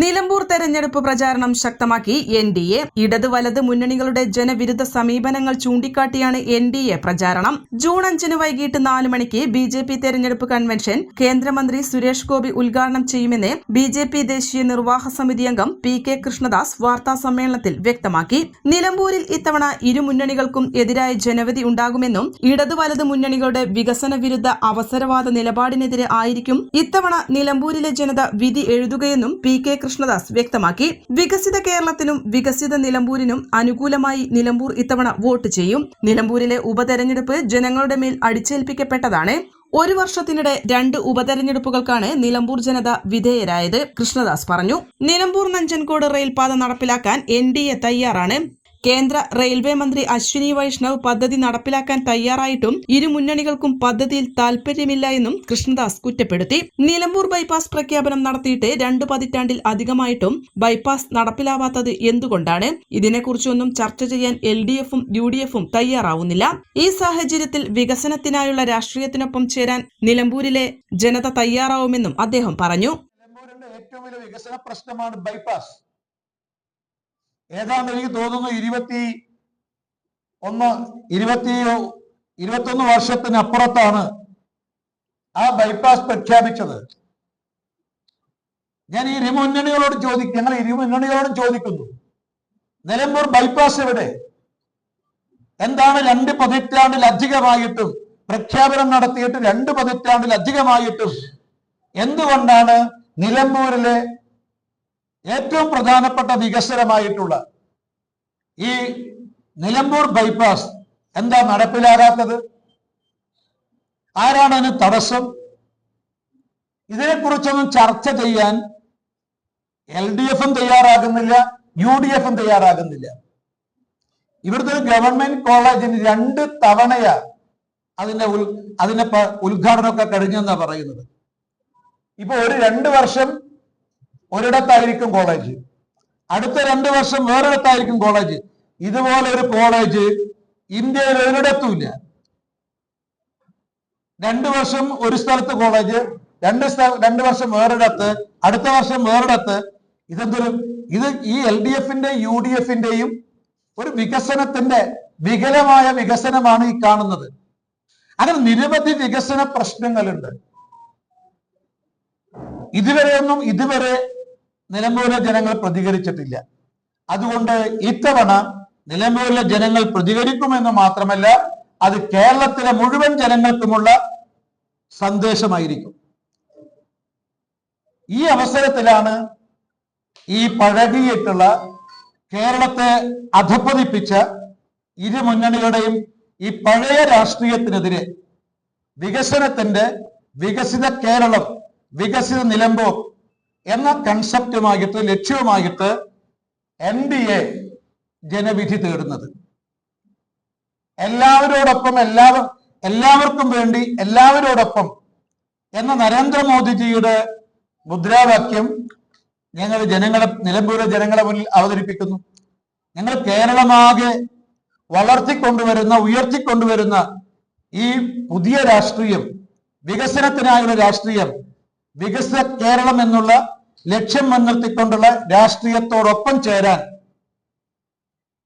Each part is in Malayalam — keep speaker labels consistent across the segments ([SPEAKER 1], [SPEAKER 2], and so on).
[SPEAKER 1] Nilambur തെരഞ്ഞെടുപ്പ് പ്രചാരണം ശക്തമാക്കി എൻ ഡി എ. ഇടത് വലത് മുന്നണികളുടെ ജനവിരുദ്ധ സമീപനങ്ങൾ ചൂണ്ടിക്കാട്ടിയാണ് എൻ ഡി എ പ്രചാരണം. ജൂൺ അഞ്ചിന് വൈകിട്ട് നാല് മണിക്ക് ബി ജെ പി തെരഞ്ഞെടുപ്പ് കൺവെൻഷൻ കേന്ദ്രമന്ത്രി സുരേഷ് ഗോപി ഉദ്ഘാടനം ചെയ്യുമെന്ന് ബി ജെ പി ദേശീയ നിർവാഹ സമിതി അംഗം പി കെ കൃഷ്ണദാസ് വാർത്താ സമ്മേളനത്തിൽ വ്യക്തമാക്കി. നിലമ്പൂരിൽ ഇത്തവണ ഇരു മുന്നണികൾക്കും എതിരായ ജനവിധി ഉണ്ടാകുമെന്നും ഇടത് വലത് മുന്നണികളുടെ വികസന വിരുദ്ധ അവസരവാദ നിലപാടിനെതിരെ ആയിരിക്കും ഇത്തവണ നിലമ്പൂരിലെ ജനത വിധി എഴുതുകയെന്നും പി കെ കൃഷ്ണദാസ് വ്യക്തമാക്കി. വികസിത കേരളത്തിനും വികസിത നിലമ്പൂരിനും അനുകൂലമായി നിലമ്പൂർ ഇത്തവണ വോട്ട് ചെയ്യും. നിലമ്പൂരിലെ ഉപതെരഞ്ഞെടുപ്പ് ജനങ്ങളുടെ മേൽ അടിച്ചേൽപ്പിക്കപ്പെട്ടതാണ്. ഒരു വർഷത്തിനിടെ രണ്ട് ഉപതെരഞ്ഞെടുപ്പുകൾക്കാണ് നിലമ്പൂർ ജനത വിധേയരായത് കൃഷ്ണദാസ് പറഞ്ഞു. നിലമ്പൂർ നഞ്ചൻകോട് റെയിൽപാത നടപ്പിലാക്കാൻ എൻ ഡി എ തയ്യാറാണ്. കേന്ദ്ര റെയിൽവേ മന്ത്രി അശ്വിനി വൈഷ്ണവ് പദ്ധതി നടപ്പിലാക്കാൻ തയ്യാറായിട്ടും ഇരു മുന്നണികൾക്കും പദ്ധതിയിൽ താൽപര്യമില്ല എന്നും കൃഷ്ണദാസ് കുറ്റപ്പെടുത്തി. നിലമ്പൂർ ബൈപ്പാസ് പ്രഖ്യാപനം നടത്തിയിട്ട് രണ്ടു പതിറ്റാണ്ടിൽ അധികമായിട്ടും ബൈപ്പാസ് നടപ്പിലാവാത്തത് എന്തുകൊണ്ടാണ്? ഇതിനെക്കുറിച്ചൊന്നും ചർച്ച ചെയ്യാൻ എൽ ഡി എഫും യു ഡി എഫും തയ്യാറാവുന്നില്ല. ഈ സാഹചര്യത്തിൽ വികസനത്തിനായുള്ള രാഷ്ട്രീയത്തിനൊപ്പം ചേരാൻ നിലമ്പൂരിലെ ജനത തയ്യാറാവുമെന്നും അദ്ദേഹം പറഞ്ഞു.
[SPEAKER 2] ഏറ്റവും വലിയ വികസന പ്രശ്നമാണ് ബൈപ്പാസ്. ഏതാണ്ട് എനിക്ക് തോന്നുന്നു ഇരുപത്തി ഒന്ന് ഇരുപത്തി ഇരുപത്തൊന്ന് വർഷത്തിനപ്പുറത്താണ് ആ ബൈപ്പാസ് പ്രഖ്യാപിച്ചത്. ഞാൻ ഈ ഇരുമുന്നണികളോട് ചോദിക്കും ഞങ്ങൾ ഇരുമുന്നണികളോടും ചോദിക്കുന്നു. നിലമ്പൂർ ബൈപ്പാസ് എവിടെ? എന്താണ് രണ്ട് പതിറ്റാണ്ടിലധികമായിട്ടും പ്രഖ്യാപനം നടത്തിയിട്ട് രണ്ട് പതിറ്റാണ്ടിലധികമായിട്ടും എന്തുകൊണ്ടാണ് നിലമ്പൂരിലെ ഏറ്റവും പ്രധാനപ്പെട്ട വികസനമായിട്ടുള്ള ഈ നിലമ്പൂർ ബൈപ്പാസ് എന്താ നടപ്പിലാകാത്തത്? ആരാണ് അതിന് തടസ്സം? ഇതിനെക്കുറിച്ചൊന്നും ചർച്ച ചെയ്യാൻ എൽ ഡി എഫും തയ്യാറാകുന്നില്ല യു ഡി എഫും തയ്യാറാകുന്നില്ല. ഇവിടുത്തെ ഗവൺമെന്റ് കോളേജിന് രണ്ട് തവണയാ അതിന്റെ ഉൽ അതിന്റെ ഉദ്ഘാടനമൊക്കെ കഴിഞ്ഞെന്നാ പറയുന്നത്. ഇപ്പൊ ഒരു രണ്ട് വർഷം ഒരിടത്തായിരിക്കും കോളേജ്. അടുത്ത രണ്ടു വർഷം വേറൊരിടത്തായിരിക്കും കോളേജ്. ഇതുപോലെ ഒരു കോളേജ് ഇന്ത്യയിൽ ഒരിടത്തുമില്ല. രണ്ടു വർഷം ഒരു സ്ഥലത്ത് കോളേജ് രണ്ട് രണ്ട് വർഷം വേറൊരിടത്ത് അടുത്ത വർഷം വേറൊരിടത്ത്. ഇതെന്തൊരു ഇത് ഈ എൽ ഡി എഫിന്റെ യു ഡി എഫിന്റെയും ഒരു വികസനത്തിന്റെ വികലമായ വികസനമാണ് ഈ കാണുന്നത്. അങ്ങനെ നിരവധി വികസന പ്രശ്നങ്ങളുണ്ട്. ഇതുവരെയൊന്നും ഇതുവരെ നിലമ്പൂരിലെ ജനങ്ങൾ പ്രതികരിച്ചിട്ടില്ല. അതുകൊണ്ട് ഇത്തവണ നിലമ്പൂരിലെ ജനങ്ങൾ പ്രതികരിക്കുമെന്ന് മാത്രമല്ല അത് കേരളത്തിലെ മുഴുവൻ ജനങ്ങൾക്കുമുള്ള സന്ദേശമായിരിക്കും. ഈ അവസരത്തിലാണ് ഈ പഴകിയിട്ടുള്ള കേരളത്തെ അധപ്പതിപ്പിച്ച ഇരു മുന്നണികളുടെയും ഈ പഴയ രാഷ്ട്രീയത്തിനെതിരെ വികസനത്തിന്റെ വികസിത കേരളം വികസിത നിലമ്പോ എന്ന കൺസെപ്റ്റുമായിട്ട് ലക്ഷ്യവുമായിട്ട് എൻ ഡി എ ജനവിധി തേടുന്നത്. എല്ലാവരോടൊപ്പം എല്ലാവർ എല്ലാവർക്കും വേണ്ടി എല്ലാവരോടൊപ്പം എന്ന നരേന്ദ്രമോദിജിയുടെ മുദ്രാവാക്യം ഞങ്ങൾ ജനങ്ങളെ നിലമ്പൂരിലെ ജനങ്ങളെ മുന്നിൽ അവതരിപ്പിക്കുന്നു. ഞങ്ങൾ കേരളമാകെ വളർത്തിക്കൊണ്ടുവരുന്ന ഉയർത്തിക്കൊണ്ടുവരുന്ന ഈ പുതിയ രാഷ്ട്രീയം വികസനത്തിനായുള്ള രാഷ്ട്രീയം വികസിത കേരളം എന്നുള്ള ലക്ഷ്യം മുൻനിർത്തിക്കൊണ്ടുള്ള രാഷ്ട്രീയത്തോടൊപ്പം ചേരാൻ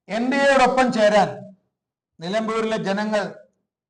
[SPEAKER 2] എൻ ഡി എയോടൊപ്പം ചേരാൻ നിലമ്പൂരിലെ ജനങ്ങൾ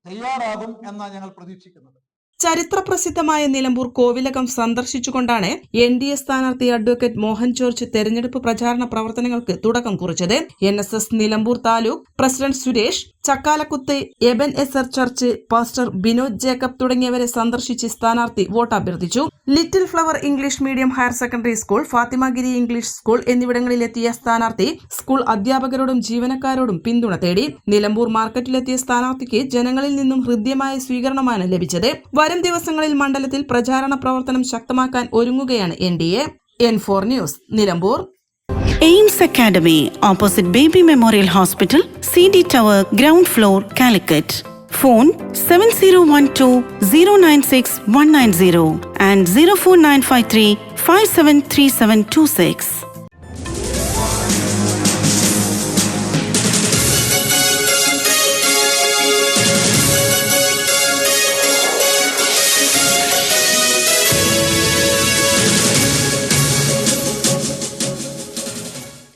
[SPEAKER 2] തയ്യാറാകും എന്നാണ് ഞങ്ങൾ പ്രതീക്ഷിക്കുന്നത്.
[SPEAKER 1] ചരിത്രപ്രസിദ്ധമായ നിലമ്പൂർ കോവിലകം സന്ദർശിച്ചുകൊണ്ടാണ് എൻ ഡി എ സ്ഥാനാർത്ഥി അഡ്വക്കേറ്റ് മോഹൻ ജോർജ് തെരഞ്ഞെടുപ്പ് പ്രചാരണ പ്രവർത്തനങ്ങൾക്ക് തുടക്കം കുറിച്ചത്. N S S Nilambur taluk president Suresh Chakkalakuth Ebenezer church pastor Binod Jacob തുടങ്ങിയവരെ സന്ദർശിച്ച് സ്ഥാനാർത്ഥി വോട്ട് അഭ്യർത്ഥിച്ചു. Little flower English medium higher secondary school Fathimagiri English school എന്നിവിടങ്ങളിലെത്തിയ സ്ഥാനാർത്ഥി സ്കൂൾ അധ്യാപകരോടും ജീവനക്കാരോടും പിന്തുണ തേടി. നിലമ്പൂർ മാർക്കറ്റിലെത്തിയ സ്ഥാനാർത്ഥിക്ക് ജനങ്ങളിൽ നിന്നും ഹൃദ്യമായ സ്വീകരണമാണ് ലഭിച്ചത്. വരും ദിവസങ്ങളിൽ മണ്ഡലത്തിൽ പ്രചാരണ പ്രവർത്തനം ശക്തമാക്കാൻ ഒരുങ്ങുകയാണ് N D N four news Nilambur.
[SPEAKER 3] AIMS academy opposite baby memorial hospital C D tower ground floor Calicut. Phone seven zero one two zero nine six one nine zero and zero four nine five three five seven three seven two six.